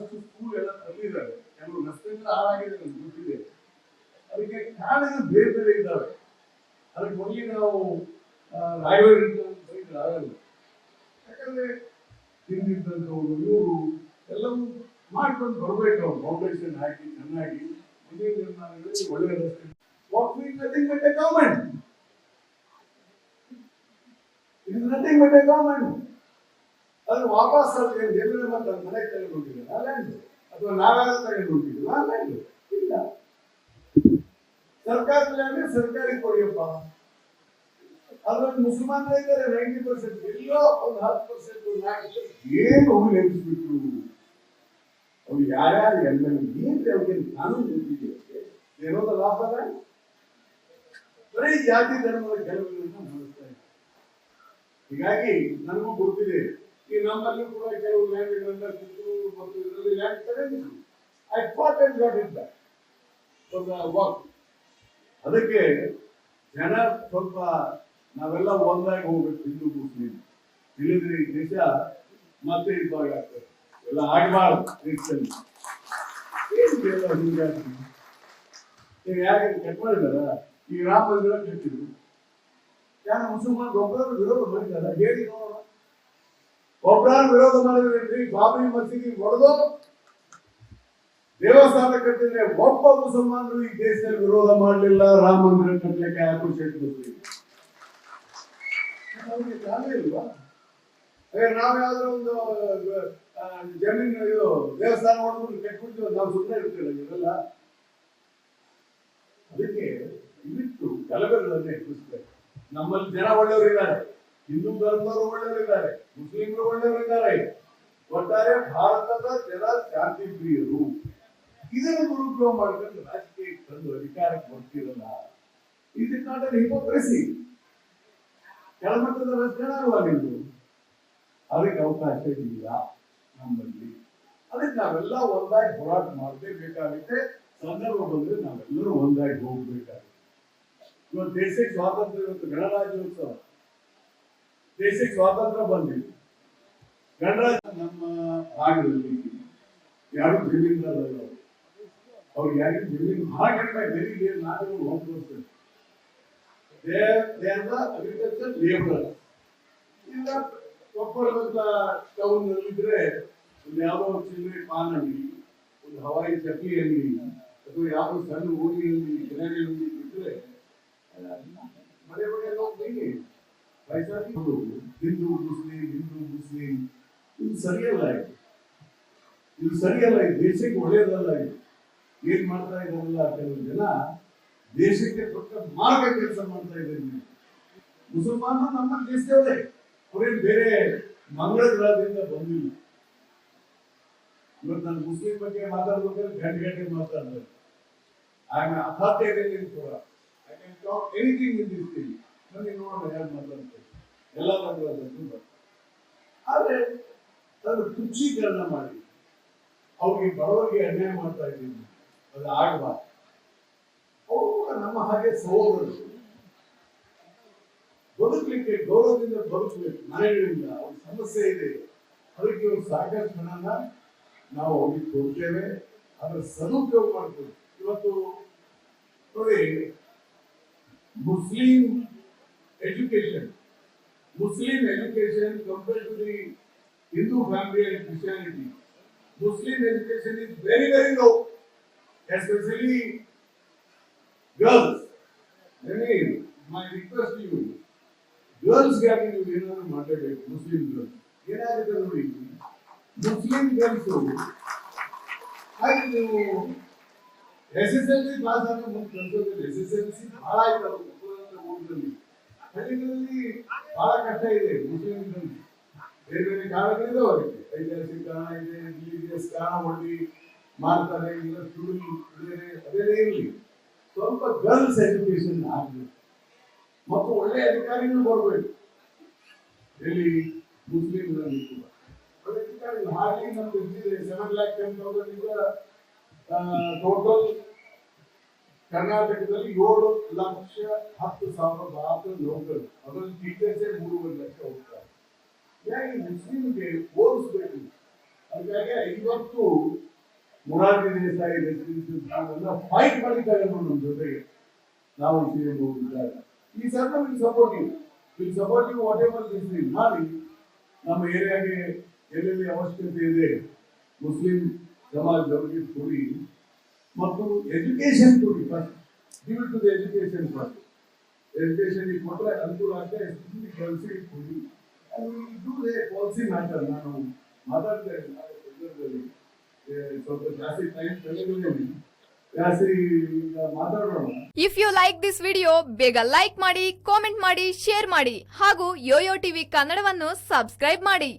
ಬಹಳಷ್ಟು ಸ್ಕೂಲ್ ಎಲ್ಲ ತಂದಿದ್ದಾರೆ ಕೆಲವು ರಸ್ತೆಯಿಂದ ಹಾಳಾಗಿದೆ ನಮ್ಗೆ ಗೊತ್ತಿದೆ. ಅದಕ್ಕೆ ಕಾರಣಗಳು ಬೇರೆ ಬೇರೆ ಇದ್ದಾವೆ. ಅದಕ್ಕೆ ಒಳ್ಳೆ ನಾವು ರಾಯವೇರಿ ಬೈದ್ರೆ ಆಗಲ್ಲ ಯಾಕಂದ್ರೆ ಹಿಂದಿದ್ದಂಥವ್ರು ಇವರು ಎಲ್ಲವೂ ಮಾಡ್ಕೊಂಡು ಬರಬೇಕು ಅವ್ರು. ಫೌಂಡೇಶನ್ ಹಾಕಿ, ಚೆನ್ನಾಗಿ, ಮನೆ ನಿರ್ಮಾಣಗಳಲ್ಲಿ ಒಳ್ಳೆ ರಸ್ತೆ. What mean nothing but a government it is nothing but a government ಅದು ವಾಪಸ್ ಅಲ್ಲಿ ಎದುರು ಮತ್ತೆ ಮನೆ ತಗೊಂಡು ಹೋಗಿದ್ದಾರೆ ಲ್ಯಾಂಡ್ ಅಥವಾ ತಗೊಂಡು ಹೋಗಿದ್ದೀವಿ ಲ್ಯಾಂಡ್ ಇಲ್ಲ. ಸರ್ಕಾರದ ಅಂದ್ರೆ ಸರ್ಕಾರಿ ಕೊಡಿಯಪ್ಪ. ಅದ್ರಲ್ಲಿ ಮುಸಲ್ಮಾನರೇ ಇದ್ದಾರೆ ನೈಂಟಿ ಪರ್ಸೆಂಟ್ ಎಲ್ಲೋ ಒಂದು ಹತ್ತು ಪರ್ಸೆಂಟ್ ನಾಲ್ಕು ಏನು ಹೋಗಿ ನೆನಪಿಸ್ಬಿಟ್ರು ಅವ್ರು ಯಾರ್ಯಾರು ಎಲ್ಲ ಏನ್ ಅವ್ರಿಗೆ ಕಾನೂನು ಗೊತ್ತಿದೆ ಏನೋದ ಲಾಭ ಬರೀ ಜಾತಿ ಧರ್ಮದ ಕೆಲವು ಹೀಗಾಗಿ ನನಗೂ ಗೊತ್ತಿದೆ. ಈ ನಮ್ಮಲ್ಲಿ ಕೂಡ ಕೆಲವು ಲ್ಯಾಂಡ್ಗಳನ್ನ ಕಿತ್ತೂರು ಮತ್ತು ಇದರಲ್ಲಿ land ತಗೊಂಡಿದ್ರು I fought and got it back ಅದಕ್ಕೆ ಜನ ಸ್ವಲ್ಪ ನಾವೆಲ್ಲ ಒಂದಾಗಿ ಹೋಗ್ಬೇಕು, ಹಿಂದೂ, ಮುಸ್ಲಿಂ. ತಿಳಿದ್ರೆ ಈ ದೇಶ ಮತ್ತೆ ಇದ್ದಾಗ ಆಗ್ತದೆ ಎಲ್ಲ ಆಗಬಾರ್ದು ಏನು ಈಗ ಯಾಕೆ ಕಟ್ ಈ ರಾಮ ಮಂದಿರ ಕಟ್ಟಿದ್ರು ಯಾರು ಮುಸಲ್ಮಾನ್ ಒಬ್ಬರು ವಿರೋಧ ಮಾಡಿದಾರ ಹೇಳಿ ನೋಡೋಣ ಒಬ್ಬರ ವಿರೋಧ ಮಾಡಿದ್ರಿ ಬಾಬರಿ ಮಸೀದಿ ಹೊಡೆದು ದೇವಸ್ಥಾನ ಕಟ್ಟಿದ್ರೆ ಒಬ್ಬ ಮುಸಲ್ಮಾನರು ಈ ದೇಶದಲ್ಲಿ ವಿರೋಧ ಮಾಡಲಿಲ್ಲ, ರಾಮ ಮಂದಿರ ಕಟ್ಟಲಿಕ್ಕೆ ಅಪ್ರಿಷಿಯೇಟ್ ಕೊಡ್ತೀವಿ ನಮಗೆ ಕಾಲ ಇಲ್ವಾ? ಅದೇ ನಾವ್ ಯಾವ್ದಾರ ಒಂದು ಜಮೀನು, ಇದು, ದೇವಸ್ಥಾನ ಹೊಡೆದ್ಬಿಟ್ಟು ಕಟ್ಬಿಟ್ಟು ನಾವು ಸುಮ್ಮನೆ ಇರ್ತೀವಿ ಇದೆಲ್ಲ ಅದಕ್ಕೆ ಇವತ್ತು ಗಲಭೆಗಳನ್ನೇ ಎದುರಿಸ್ಬೇಕು. ನಮ್ಮಲ್ಲಿ ಜನ ಒಳ್ಳೆಯವರಿದ್ದಾರೆ. ಹಿಂದೂ ಧರ್ಮದವರು ಒಳ್ಳೆಯವರಿದ್ದಾರೆ, ಮುಸ್ಲಿಮರು ಒಳ್ಳೆಯವರಿದ್ದಾರೆ. ಒಟ್ಟಾರೆ ಭಾರತದ ಜನ ಶಾಂತಿ ಪ್ರಿಯರು ಇದನ್ನು ದುರುಪಯೋಗ ಮಾಡ್ಕೊಂಡು ರಾಜಕೀಯಕ್ಕೆ ತಂದು ಅಧಿಕಾರಕ್ಕೆ ಬರ್ತಿರಲ್ಲ. ಇದು ನಾಟ್ ಹಿಪೋಕ್ರೆಸಿ ಕೆಳಮಟ್ಟದ ರಚನೆ ನಿಮ್ದು ಅದಕ್ಕೆ ಅವಕಾಶ ಇಲ್ಲ ನಮ್ಮಲ್ಲಿ. ಅದಕ್ಕೆ ನಾವೆಲ್ಲ ಒಂದಾಗಿ ಹೋರಾಟ ಮಾಡಲೇಬೇಕಾಗುತ್ತೆ. ಸಂದರ್ಭ ಬಂದ್ರೆ ನಾವೆಲ್ಲರೂ ಒಂದಾಗಿ ಹೋಗ್ಬೇಕಾಗುತ್ತೆ. ಇವತ್ತು ದೇಶಕ್ಕೆ ಸ್ವಾತಂತ್ರ್ಯ ಇವತ್ತು ಗಣರಾಜ್ಯೋತ್ಸವ. ದೇಶಕ್ಕೆ ಸ್ವಾತಂತ್ರ್ಯ ಬಂದಿದೆ. ಗಣರಾಜ್ಯ ನಮ್ಮ ಭಾಗದಲ್ಲಿ ಯಾರು ಜಮೀನ್ದಾರಲ್ಲ ಅವ್ರು. ಯಾರು ಯಾರಿಗೂ ಜಮೀನು ಭಾಗಗಳ ಬೆರಿಗೆ ನಾನು ಹೋಗ್ಬೋದು they they are agriculture labour ಇಲ್ಲ ಕೊಪ್ಪಳದಂತ ಟೌನ್ ಇದ್ರೆ ಒಂದು ಯಾವ ಚಿಲ್ಲರೆ ಪಾನ್ ಅಂಗಡಿ ಒಂದು ಹವಾಯಿ ಚಕ್ಲಿ ಅಂಗಡಿ ಅಥವಾ ಯಾವುದೋ ಸಣ್ಣ ಊರಿ ಅಂಗಡಿ ಕಿರಾಣಿ ಅಂಗಡಿ ಇದ್ರೆ ಮನೆ ಮನೆ ಹೋಗ್ತೀನಿ ವಯಸ್ಸಾಗಿ ಹಿಂದೂ ಮುಸ್ಲಿಂ ಹಿಂದೂ ಮುಸ್ಲಿಂ ಇದು ಸರಿಯಲ್ಲ ಇದು ಇದು ಸರಿಯಲ್ಲ ಇದು ದೇಶಕ್ಕೆ ಒಳ್ಳೆಯದಲ್ಲ ಇದು ಏನ್ ಮಾಡ್ತಾ ಇದಾರಲ್ಲ ಕೆಲವು ಜನ ದೇಶಕ್ಕೆ ದೊಡ್ಡ ಮಾರ್ಗ ಕೆಲಸ ಮಾಡ್ತಾ ಇದ್ದಾರೆ ಮುಸಲ್ಮಾನರು ನಮ್ಮ ದೇಶದವರೇ ಅವ್ರೇನ್ ಬೇರೆ ಮಂಗಳ ಗ್ರಹದಿಂದ ಬಂದಿಲ್ಲ ಇವತ್ತು ನಾನು ಮುಸ್ಲಿಂ ಬಗ್ಗೆ ಮಾತಾಡ್ಬೇಕಾದ್ರೆ ಗಂಟೆ ಗಂಟೆ ಮಾತಾಡ್ತಾರೆ ಐ ಆಮ್ ಅಥಾರಿಟೇರಿಯನ್ ಕೂಡ I can talk anything in this thing ನನಗೆ ನೋಡೋಣ ಯಾರು ಮಾತಾಡ್ತಾರೆ ಎಲ್ಲ ಮಾತಾಡೋದು ಆದ್ರೆ ತನ್ನ ತುಚ್ಛೀಕರಣ ಮಾಡಿ. ಅವ್ರಿಗೆ ಬಡವರಿಗೆ ಅನ್ಯಾಯ ಮಾಡ್ತಾ ಇದ್ದೀನಿ. ಅದು ಆಗಬಾರ್ದು. ಅವರು ಕೂಡ ನಮ್ಮ ಹಾಗೆ ಸಹೋದರರು. ಬದುಕಲಿಕ್ಕೆ ಗೌರವದಿಂದ ಬದುಕಬೇಕು. ಮನೆಗಳಿಂದ ಅವ್ರ ಸಮಸ್ಯೆ ಇದೆ. ಅದಕ್ಕೆ ಒಂದು ಸಾಕಷ್ಟು ಹಣನ ನಾವು ಅವ್ರಿಗೆ ಕೊಡ್ತೇವೆ. ಅದರ ಸದುಪಯೋಗ ಮಾಡ್ತೇವೆ. ಇವತ್ತು ನೋಡಿ, Muslim education Muslim education compared to the Hindu family and Christianity Muslim education is very very low especially girls my request you ಗರ್ಲ್ಸ್ಗಾಗಿ ನೀವು ಏನಾದ್ರು ಮಾತಾಡಬೇಕು ಮುಸ್ಲಿಂ ಗರ್ಲ್ಸ್ ಏನಾಗುತ್ತೆ ನೋಡಿ ಮುಸ್ಲಿಂ ಗರ್ಲ್ಸ್ ಹಾಗೆ ನೀವು S S L C pass ಆಗ ಮುಂದೆ ಕಲ್ಸೋದಿಲ್ಲ ಎಸ್ ಎಸ್ ಎಲ್ ಸಿ ಬಹಳ ಆಯ್ತು ಅವ್ರು ಉತ್ತರದ ಊರಲ್ಲಿ ಹಳ್ಳಿಗಳಲ್ಲಿ ಬಹಳ ಕಷ್ಟ ಇದೆ. ಮುಸ್ಲಿಂ ಗರ್ಲ್ಸ್ ಬೇರೆ ಬೇರೆ ಕಾರಣಗಳಿದೆ ಅವರಿಗೆ ಐತಿಹಾಸಿಕ ಕಾರಣ ಇದೆ ರಿಲಿಜಿಯಸ್ ಕಾರಣ ಮಾಡ್ತಾರೆ, ಇಲ್ಲ ಸುಳ್ಳು ಅದೇ ಇರಲಿ. ಸ್ವಲ್ಪ ಗರ್ಲ್ಸ್ ಎಜುಕೇಶನ್ ಆಗಬೇಕು ಮತ್ತು ಒಳ್ಳೆ ಅಧಿಕಾರಿಗಳು ಬರಬೇಕು. ಎಲ್ಲಿ? ಅಧಿಕಾರಿಗಳು. ಹಾಗೆ ಇದ್ದಿದೆ ಸೆವೆನ್ ಲ್ಯಾಕ್ ಟೆನ್ ತೌಸಂಡ್ ಈಗ ಟೋಟಲ್ ಕರ್ನಾಟಕದಲ್ಲಿ ಏಳು ಲಕ್ಷ ಹತ್ತು ಸಾವಿರ ಭಾರತ ನೌಕರರು ಅದರಲ್ಲಿ ಟೀಚರ್ಸೇ ಮೂರುವರೆ ಲಕ್ಷ ಹೋಗ್ತಾರೆ ಹೀಗಾಗಿ ಮುಸ್ಲಿಮ್ಗೆ ಹೋಲಿಸ್ಬೇಕು? ಹಾಗಾಗಿ ಇವತ್ತು ಮುರಾರ್ಜಿ ದೇಸಾಯಿ ರೆಸಿಡೆನ್ಸಿಯಲ್ ಫೈಟ್ ಮಾಡಿದ್ದಾರೆ ನಮ್ಮ ಜೊತೆಗೆ. ನಾವು ಹೋಗಿದ್ದಾಗ ಈ sir will support you will support you whatever this ಮಾಡಿ. ನಮ್ಮ ಏರಿಯಾಗೆ ಎಲ್ಲೆಲ್ಲಿ ಅವಶ್ಯಕತೆ ಇದೆ, ಮುಸ್ಲಿಂ ಸಮಾಜದವರಿಗೆ ಕೊಡಿ. ಮತ್ತು ಎಜುಕೇಶನ್ ಕೊಡಿ first give to the education first education ಕೊಟ್ಟರೆ ಅನುಕೂಲ ಆಗ್ತದೆ ಕೆಲಸ ಕೊಡಿ. ಇದು ಪಾಲಿಸಿ ಮ್ಯಾಟರ್ ನಾನು ಮಾತಾಡ್ತಾ ಇದ್ದೀನಿ, ನಾಳೆ ಸಂದರ್ಭದಲ್ಲಿ. ಸ್ವಲ್ಪ ಜಾಸ್ತಿ ಟೈಮ್ ತಗೊಂಡಿದ್ದೀನಿ if you like this video ಬೇಗ ಲೈಕ್ ಮಾಡಿ ಕಾಮೆಂಟ್ ಮಾಡಿ ಶೇರ್ ಮಾಡಿ, ಹಾಗೂ ಯೋಯೋ ಟಿವಿ ಕನ್ನಡವನ್ನು ಸಬ್ಸ್ಕ್ರೈಬ್ ಮಾಡಿ.